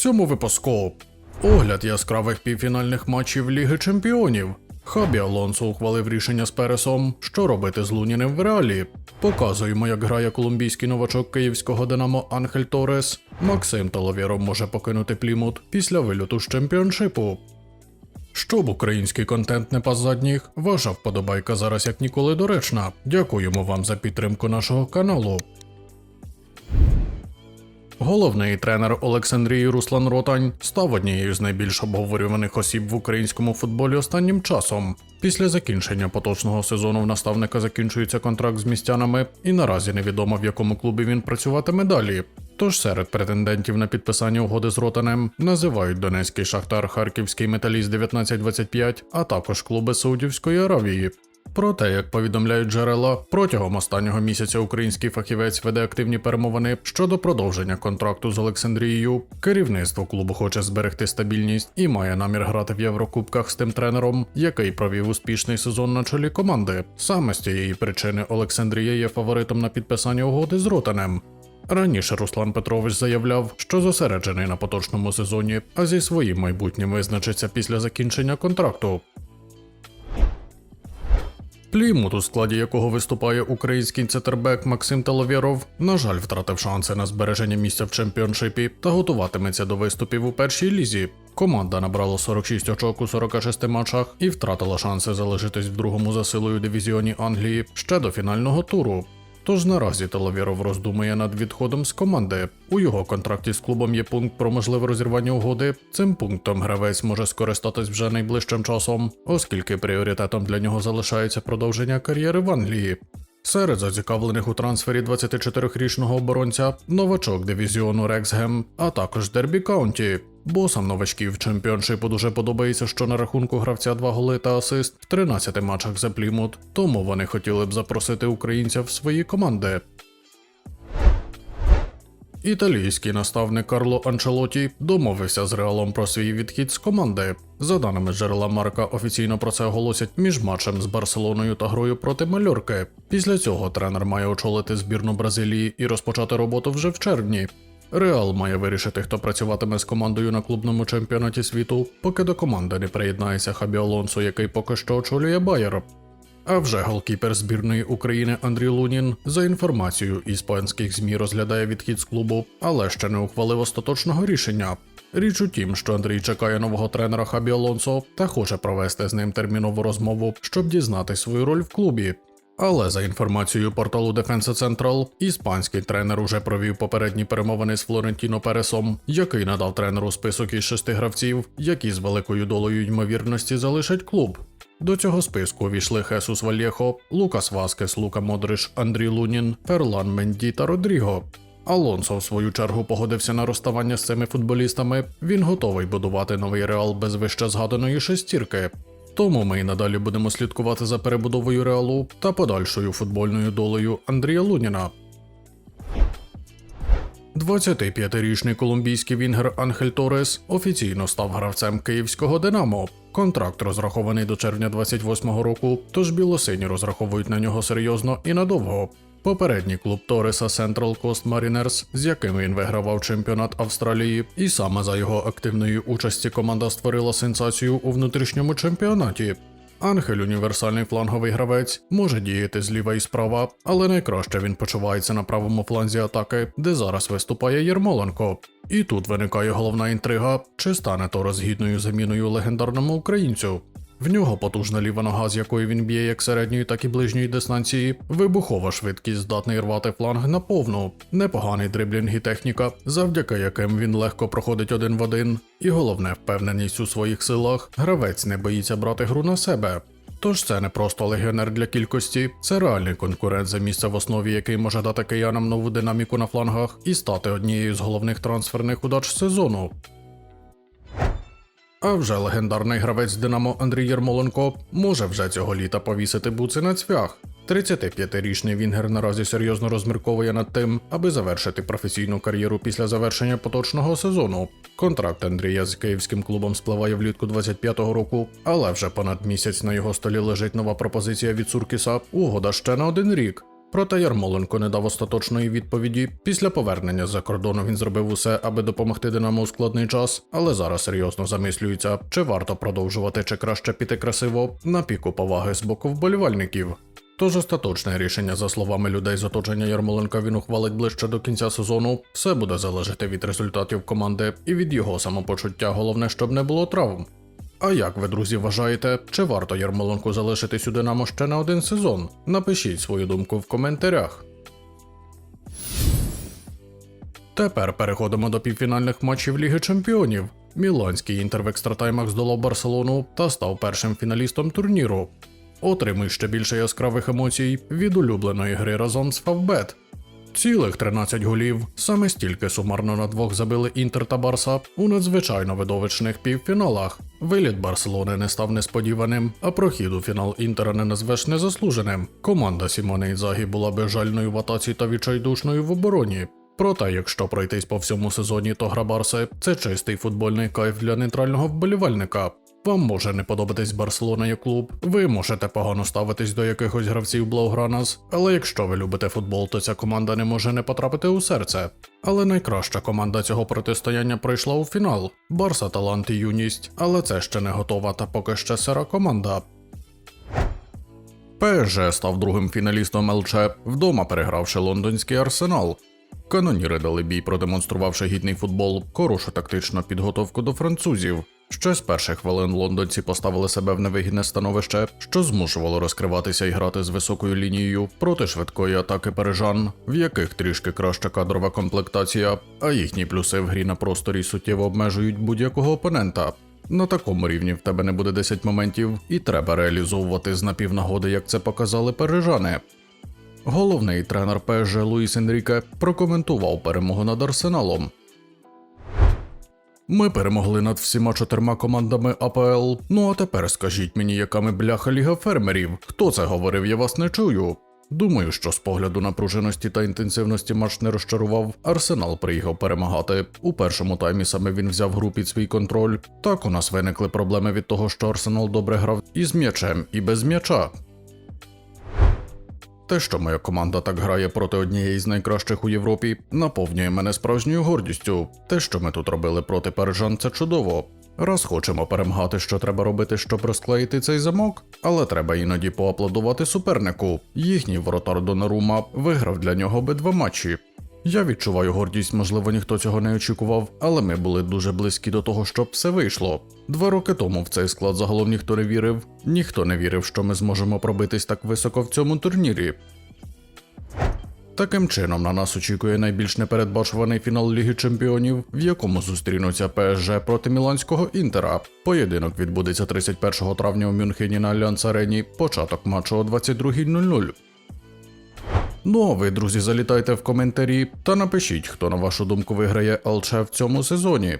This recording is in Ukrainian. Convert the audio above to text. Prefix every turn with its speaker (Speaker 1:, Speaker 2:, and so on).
Speaker 1: цьому випуску. Огляд яскравих півфінальних матчів Ліги Чемпіонів. Хабі Алонсо ухвалив рішення з Пересом, що робити з Луніним в реалі. Показуємо, як грає колумбійський новачок київського Динамо Анхель Торес. Максим Толовєров може покинути Плімут після вильоту з чемпіоншипу. Щоб український контент не пас задніх, ваша вподобайка зараз як ніколи доречна. Дякуємо вам за підтримку нашого каналу. Головний тренер Олександрії Руслан Ротань став однією з найбільш обговорюваних осіб в українському футболі останнім часом. Після закінчення поточного сезону в наставника закінчується контракт з містянами, і наразі невідомо в якому клубі він працюватиме далі. Тож серед претендентів на підписання угоди з Ротанем називають Донецький Шахтар, Харківський Металіст 1925, а також клуби Саудівської Аравії. Проте, як повідомляють джерела, протягом останнього місяця український фахівець веде активні перемовини щодо продовження контракту з Олександрією. Керівництво клубу хоче зберегти стабільність і має намір грати в Єврокубках з тим тренером, який провів успішний сезон на чолі команди. Саме з цієї причини Олександрія є фаворитом на підписання угоди з Ротанем. Раніше Руслан Петрович заявляв, що зосереджений на поточному сезоні, а зі своїм майбутнім визначиться після закінчення контракту. Плімут, у складі якого виступає український центрбек Максим Таловєров, на жаль, втратив шанси на збереження місця в чемпіоншипі та готуватиметься до виступів у першій лізі. Команда набрала 46 очок у 46 матчах і втратила шанси залишитись в другому за силою дивізіоні Англії ще до фінального туру. Тож наразі Таловєров роздумує над відходом з команди. У його контракті з клубом є пункт про можливе розірвання угоди. Цим пунктом гравець може скористатись вже найближчим часом, оскільки пріоритетом для нього залишається продовження кар'єри в Англії. Серед зацікавлених у трансфері 24-річного оборонця новачок дивізіону Рексгем, а також Дербі Каунті. Босам новачків чемпіоншипу дуже подобається, що на рахунку гравця два голи та асист в 13 матчах за Плімут, тому вони хотіли б запросити українця в свої команди. Італійський наставник Карло Анчелоті домовився з Реалом про свій відхід з команди. За даними джерела Марка, офіційно про це оголосять між матчем з Барселоною та грою проти Мальорки. Після цього тренер має очолити збірну Бразилії і розпочати роботу вже в червні. Реал має вирішити, хто працюватиме з командою на клубному чемпіонаті світу, поки до команди не приєднається Хабі Алонсо, який поки що очолює Байер. А вже голкіпер збірної України Андрій Лунін за інформацією іспанських ЗМІ розглядає відхід з клубу, але ще не ухвалив остаточного рішення. Річ у тім, що Андрій чекає нового тренера Хабі Алонсо та хоче провести з ним термінову розмову, щоб дізнати свою роль в клубі. Але за інформацією порталу Defensa Central, іспанський тренер уже провів попередні перемовини з Флорентіно Пересом, який надав тренеру список із шести гравців, які з великою долею ймовірності залишать клуб. До цього списку увійшли Хесус Вальєхо, Лукас Васкес, Лука Модриш, Андрій Лунін, Ферлан Менді та Родріго. Алонсо, в свою чергу, погодився на розставання з цими футболістами. Він готовий будувати новий реал без вище згаданої шестірки. Тому ми й надалі будемо слідкувати за перебудовою реалу та подальшою футбольною долею Андрія Луніна. 25-річний колумбійський вінгер Анхель Торес офіційно став гравцем київського Динамо. Контракт розрахований до червня 28-го року, тож білосині розраховують на нього серйозно і надовго. Попередній клуб Тореса Central Coast Mariners, з яким він вигравав чемпіонат Австралії, і саме за його активної участі команда створила сенсацію у внутрішньому чемпіонаті. Ангель універсальний фланговий гравець може діяти зліва і справа, але найкраще він почувається на правому фланзі атаки, де зараз виступає Єрмоленко. І тут виникає головна інтрига, чи стане Торес гідною заміною легендарному українцю. В нього потужна ліва нога, з якої він б'є як середньої, так і ближньої дистанції, вибухова швидкість здатний рвати фланг на повну, непоганий дриблінг і техніка, завдяки яким він легко проходить один в один. І головне впевненість у своїх силах, гравець не боїться брати гру на себе. Тож це не просто легіонер для кількості, це реальний конкурент за місце в основі, який може дати киянам нову динаміку на флангах і стати однією з головних трансферних удач сезону. А вже легендарний гравець Динамо Андрій Єрмоленко може вже цього літа повісити буци на цвях. 35-річний Вінгер наразі серйозно розмірковує над тим, аби завершити професійну кар'єру після завершення поточного сезону. Контракт Андрія з київським клубом спливає влітку 25-го року, але вже понад місяць на його столі лежить нова пропозиція від Суркіса. Угода ще на один рік. Проте Ярмоленко не дав остаточної відповіді. Після повернення з-за кордону він зробив усе, аби допомогти Динамо у складний час, але зараз серйозно замислюється, чи варто продовжувати, чи краще піти красиво на піку поваги з боку вболівальників. Тож остаточне рішення, за словами людей з оточення Ярмоленка, він ухвалить ближче до кінця сезону. Все буде залежати від результатів команди і від його самопочуття. Головне, щоб не було травм. А як ви, друзі, вважаєте, чи варто Ярмоленку залишитись у Динамо ще на один сезон? Напишіть свою думку в коментарях. Тепер переходимо до півфінальних матчів Ліги Чемпіонів. Міланський інтер в екстратаймах здолав Барселону та став першим фіналістом турніру. Отримуй ще більше яскравих емоцій від улюбленої гри разом з Фавбет. Цілих 13 голів, саме стільки сумарно на двох забили Інтер та Барса у надзвичайно видовищних півфіналах. Виліт Барселони не став несподіваним, а прохід у фінал Інтера не назвеш незаслуженим. Команда Сімоне Ідзагі була безжальною в атаці та відчайдушною в обороні. Проте, якщо пройтись по всьому сезоні, то гра Барси це чистий футбольний кайф для нейтрального вболівальника. Вам може не подобатись Барселона як клуб, ви можете погано ставитись до якихось гравців Блаугранас, але якщо ви любите футбол, то ця команда не може не потрапити у серце. Але найкраща команда цього протистояння пройшла у фінал. Барса талант і юність, але це ще не готова та поки ще сира команда. ПСЖ став другим фіналістом ЛЧ, вдома перегравши лондонський арсенал. Каноніри дали бій, продемонструвавши гідний футбол, хорошу тактичну підготовку до французів. Ще з перших хвилин лондонці поставили себе в невигідне становище, що змушувало розкриватися і грати з високою лінією проти швидкої атаки парижан, в яких трішки краща кадрова комплектація, а їхні плюси в грі на просторі суттєво обмежують будь-якого опонента. На такому рівні в тебе не буде 10 моментів, і треба реалізовувати з напівнагоди, як це показали парижани. Головний тренер ПСЖ Луїс Енріке прокоментував перемогу над Арсеналом. Ми перемогли над всіма чотирма командами АПЛ. Ну а тепер скажіть мені, яка ми бляха ліга фермерів? Хто це говорив, я вас не чую. Думаю, що з погляду напруженості та інтенсивності матч не розчарував. Арсенал приїхав перемагати. У першому таймі саме він взяв гру під свій контроль. Так у нас виникли проблеми від того, що Арсенал добре грав і з м'ячем, і без м'яча. Те, що моя команда так грає проти однієї з найкращих у Європі, наповнює мене справжньою гордістю. Те, що ми тут робили проти парижан, це чудово. Раз хочемо перемагати, що треба робити, щоб розклеїти цей замок, але треба іноді поаплодувати супернику. Їхній воротар Донарума виграв для нього обидва матчі. Я відчуваю гордість, можливо, ніхто цього не очікував, але ми були дуже близькі до того, щоб все вийшло. Два роки тому в цей склад загалом ніхто не вірив. Ніхто не вірив, що ми зможемо пробитись так високо в цьому турнірі. Таким чином на нас очікує найбільш непередбачуваний фінал Ліги Чемпіонів, в якому зустрінуться ПСЖ проти Міланського Інтера. Поєдинок відбудеться 31 травня у Мюнхені на Альянс Арені, початок матчу о 22.00. Ну а ви, друзі, залітайте в коментарі та напишіть, хто на вашу думку виграє ЛЧ в цьому сезоні.